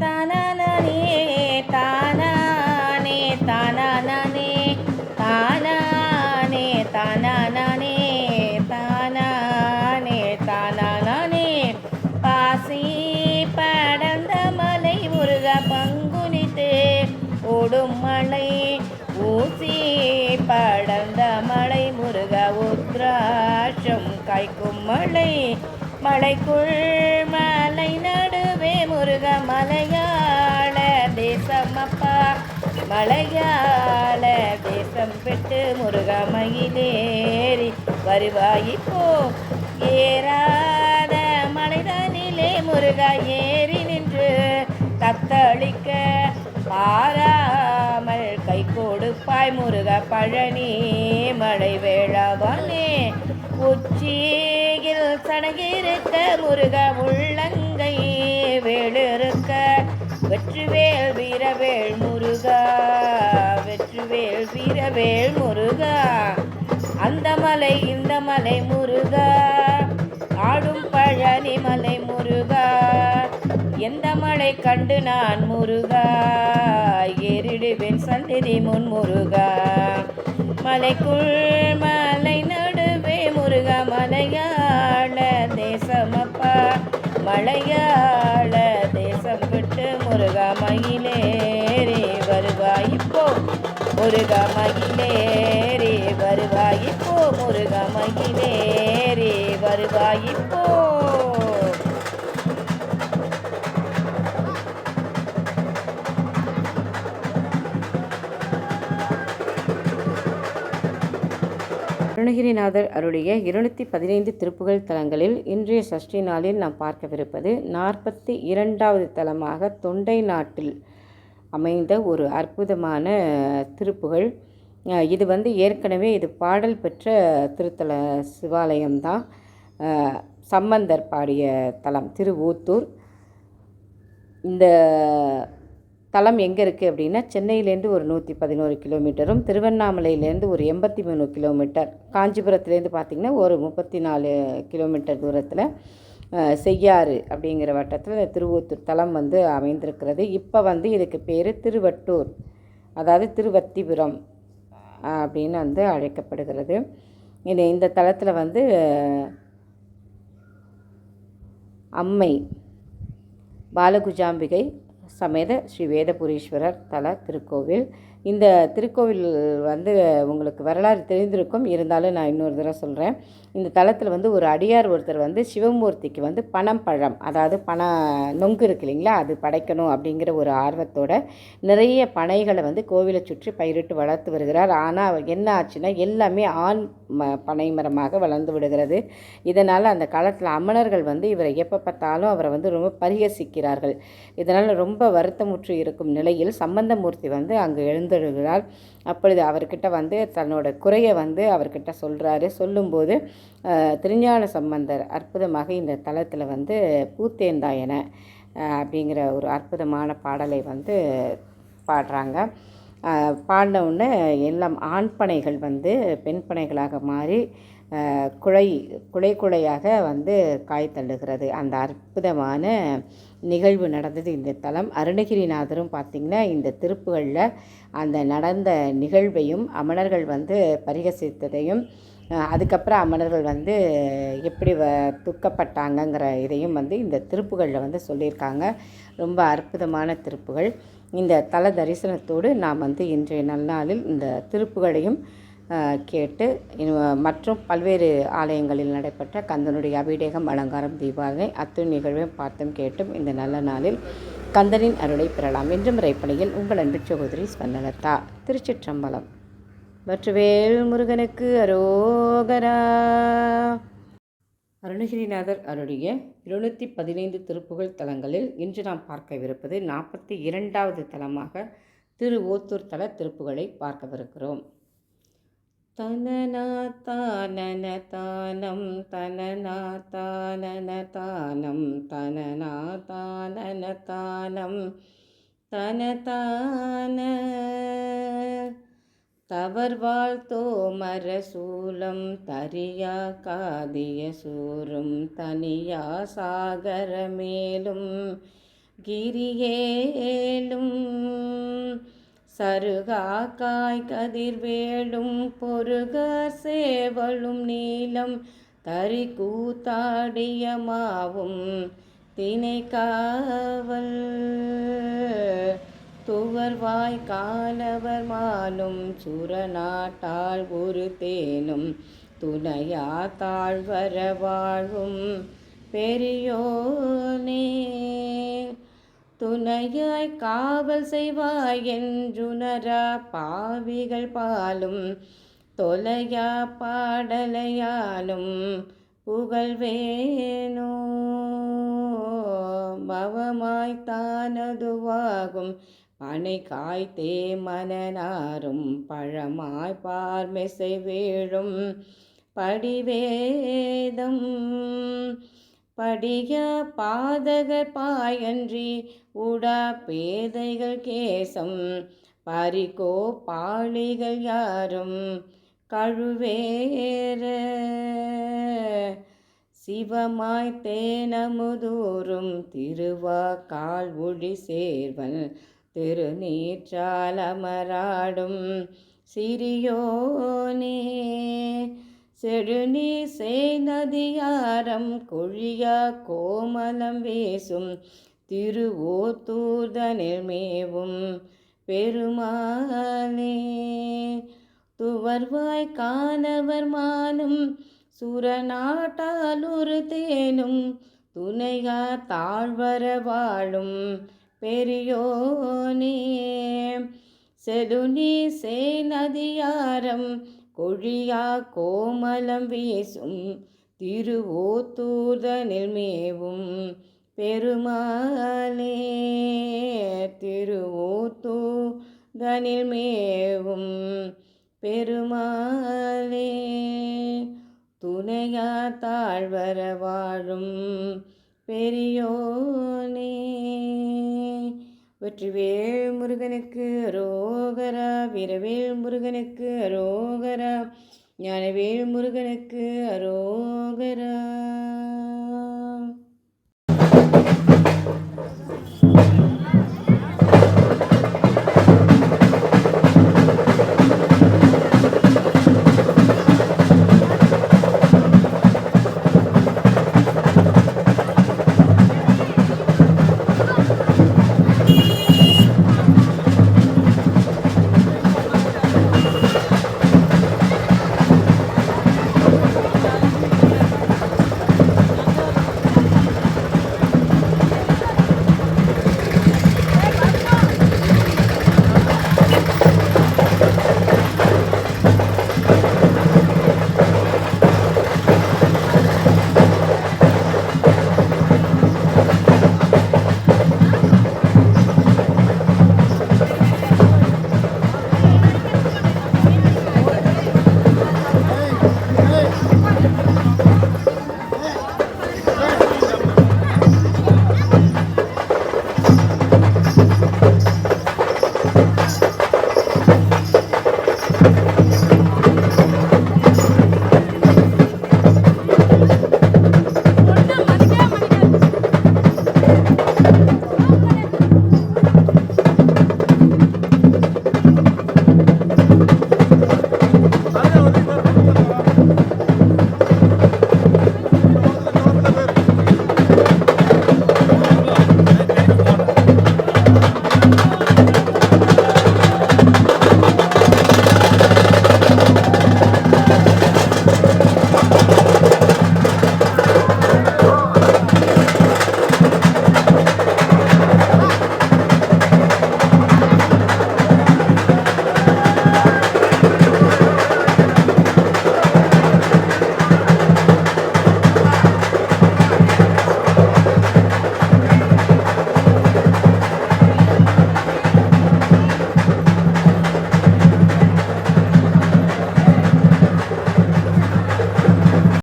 தானானே தானானே தானானே தானானே தானானே தானானே தானானே. பாசி படர்ந்த மலை முருக பங்குனித்து ஓடும் மலை ஊசி படந்த மலை முருக உத்ராட்சம் காய்க்கும் மலை மலைக்குள் முருக மலையாள தேசமப்பா. மலையாள தேசம் பெற்று முருக மயிலேறி வருவாயிப்போ. ஏறாத மலைதானிலே முருகா ஏறி நின்று தத்தளிக்க பாராமல் கை கொடுப்பாய் முருக பழனி. மழை வேளாவானே உச்சியில் சடங்கிருக்க முருக உள்ளங்கை வெற்றிவேல் வீரவேல் முருகா வெற்றிவேல் வீரவேல் முருகா. அந்த மலை இந்த மலை முருகா ஆடும் பழனி மலை முருகா. எந்த மலை கண்டு நான் முருகா ஏறிடுவேன் சந்ததி முன் முருகா. மலைக்குள் மலை நடுவே முருகா மலையாள தேசமப்பா மலையா மயிலேறி வருவாயிப்போ முருகா மயிலேறி வருவாயிப்போ முருகா மயிலேறி வருவாயிப்போ அருணகிரிநாதர் அருளிய இருநூற்றி பதினைந்து திருப்புகழ் தலங்களில் இன்றைய சஷ்டி நாளில் நாம் பார்க்கவிருப்பது நாற்பத்தி இரண்டாவது தலமாக தொண்டை நாட்டில் அமைந்த ஒரு அற்புதமான திருப்புகழ். இது வந்து ஏற்கனவே இது பாடல் பெற்ற திருத்தல சிவாலயம்தான். சம்பந்தர் பாடிய தலம் திருவூத்தூர். இந்த தலம் எங்கே இருக்குது அப்படின்னா சென்னையிலேருந்து ஒரு நூற்றி பதினோரு கிலோமீட்டரும் திருவண்ணாமலையிலேருந்து ஒரு எண்பத்தி மூணு கிலோமீட்டர். காஞ்சிபுரத்துலேருந்து பார்த்திங்கன்னா ஒரு முப்பத்தி நாலு கிலோமீட்டர் தூரத்தில் செய்யாறு அப்படிங்கிற வட்டத்தில் இந்த திருவூத்தூர் தலம் வந்து அமைந்திருக்கிறது. இப்போ வந்து இதுக்கு பேர் திருவட்டூர் அதாவது திருவத்திபுரம் அப்படின்னு வந்து அழைக்கப்படுகிறது. இது இந்த தலத்தில் வந்து அம்மை பாலகுஜாம்பிகை சமேத ஸ்ரீ வேதபுரீஸ்வரர் தல திருக்கோவில். இந்த திருக்கோவில் வந்து உங்களுக்கு வரலாறு தெரிந்திருக்கும். இருந்தாலும் நான் இன்னொரு தடவை சொல்கிறேன் இந்த தலத்தில் வந்து ஒரு அடியார் ஒருத்தர் வந்து சிவமூர்த்திக்கு வந்து பணம் பழம் அதாவது பண நொங்கு இருக்கு இல்லைங்களா அது படைக்கணும் அப்படிங்கிற ஒரு ஆர்வத்தோட நிறைய பனைகளை வந்து கோவிலை சுற்றி பயிரிட்டு வளர்த்து வருகிறார். ஆனால் என்ன ஆச்சுன்னா எல்லாமே ஆண் ம பனைமரமாக வளர்ந்து விடுகிறது. இதனால் அந்த காலத்தில் அமணர்கள் வந்து இவரை எப்போ பார்த்தாலும் அவரை வந்து ரொம்ப பரிகசிக்கிறார்கள். இதனால் ரொம்ப வருத்தமுற்று இருக்கும் நிலையில் சம்பந்தமூர்த்தி வந்து அங்கு எழுந்தெழுகிறார் அப்பொழுது அவர்கிட்ட வந்து தன்னோட குறையை வந்து அவர்கிட்ட சொல்கிறாரு சொல்லும்போது திருஞான சம்பந்தர் அற்புதமாக இந்த தலத்தில் வந்து பூத்தேந்தாயன அப்படிங்கிற ஒரு அற்புதமான பாடலை வந்து பாடுறாங்க. பாடின உடனே எல்லாம் ஆண் பனைகள் வந்து பெண் பனைகளாக மாறி குழை குலை குழையாக குலையாக வந்து காய் தள்ளுகிறது. அந்த அற்புதமான நிகழ்வு நடந்தது இந்த தலம். அருணகிரிநாதரும் பார்த்திங்கன்னா இந்த திருப்புகளில் அந்த நடந்த நிகழ்வையும் அமணர்கள் வந்து பரிகசித்ததையும் அதுக்கப்புறம் அமணர்கள் வந்து எப்படி வ துக்கப்பட்டாங்கங்கிற இதையும் வந்து இந்த திருப்புகளில் வந்து சொல்லியிருக்காங்க. ரொம்ப அற்புதமான திருப்புகள். இந்த தல தரிசனத்தோடு நாம் வந்து இன்றைய நன்னாளில் இந்த திருப்புகளையும் கேட்டு மற்றும் பல்வேறு ஆலயங்களில் நடைபெற்ற கந்தனுடைய அபிடேகம் அலங்காரம் தீபாவளி அத்துணை நிகழ்வையும் பார்த்தும் கேட்டும் இந்த நல்ல நாளில் கந்தனின் அருளை பெறலாம். என்றும் முறைப்பணியில் உங்கள் அன்பு சகோதரி ஸ்பந்தலதா திருச்சிற்றம்பலம். வற்றுவேல் முருகனுக்கு அரோகரா. அருணகிரிநாதர் அருளிய இருநூற்றி பதினைந்து திருப்புகழ் தலங்களில் இன்று நாம் பார்க்கவிருப்பது நாற்பத்தி இரண்டாவது தலமாக திரு ஓத்தூர் தல திருப்புகளை பார்க்கவிருக்கிறோம். தனனா தானன தானம் தனனா தானன தானம் தனனா தானன தானம் தனதான தவர்வாள் தோமர சூலம் தரியா காதிய சூரும் தனியா சாகர மேலும் கிரியேலும் சருகாக்காய் கதிர்வேடும் பொருக சேவலும் நீளம் தறி கூத்தாடிய மாவும் காவல் துவர்வாய் காலவர் மாலும் சுரநாட்டால் ஒரு தேனும் துணையா தாழ்வர வாழும் பெரியோனே. துணையாய் காவல் செய்வாய் என்றுணரா பாவிகள் பாலும் தொலையா பாடலையாலும் புகழ்வேனோ. பவமாய் தானதுவாகும் அணை காய்த்தே மனநாரும் பழமாய் பார்மெசை வீழும் படிவேதம். படிய பாதகர் பாயன்றி உடா பேதைகள் கேசம். பறிகோ பாளிகள் யாரும் கழுவேற. சிவமாய் தேனமுதூரும் திருவா கால் ஒளி சேர்வன். திருநீற்றாலமராடும் சிறியோனே. செழுநீ சேநதியாரம் கொழியா கோமலம் வேசும் திருவோத்தூர்தனில் மேவும் பெருமானே துவர்வாய் காணவர் மானும் சுரநாட்டால் ஒரு தேனும் துணையா தாழ்வர வாழும் பெரியோனே செதுனி சே நதியாரம் கொழியா கோமலம் வீசும் திருவோத்தூர்தனில் மேவும் பெருமாளே திருவோத்தூர்தனில் மேவும் பெருமாளே துணையா தாழ்வர வாழும் பெரியோனே. வெற்றிவேல் முருகனுக்கு அரோகரா வீரவேல் முருகனுக்கு அரோகரா ஞானவேல் முருகனுக்கு அரோகரா.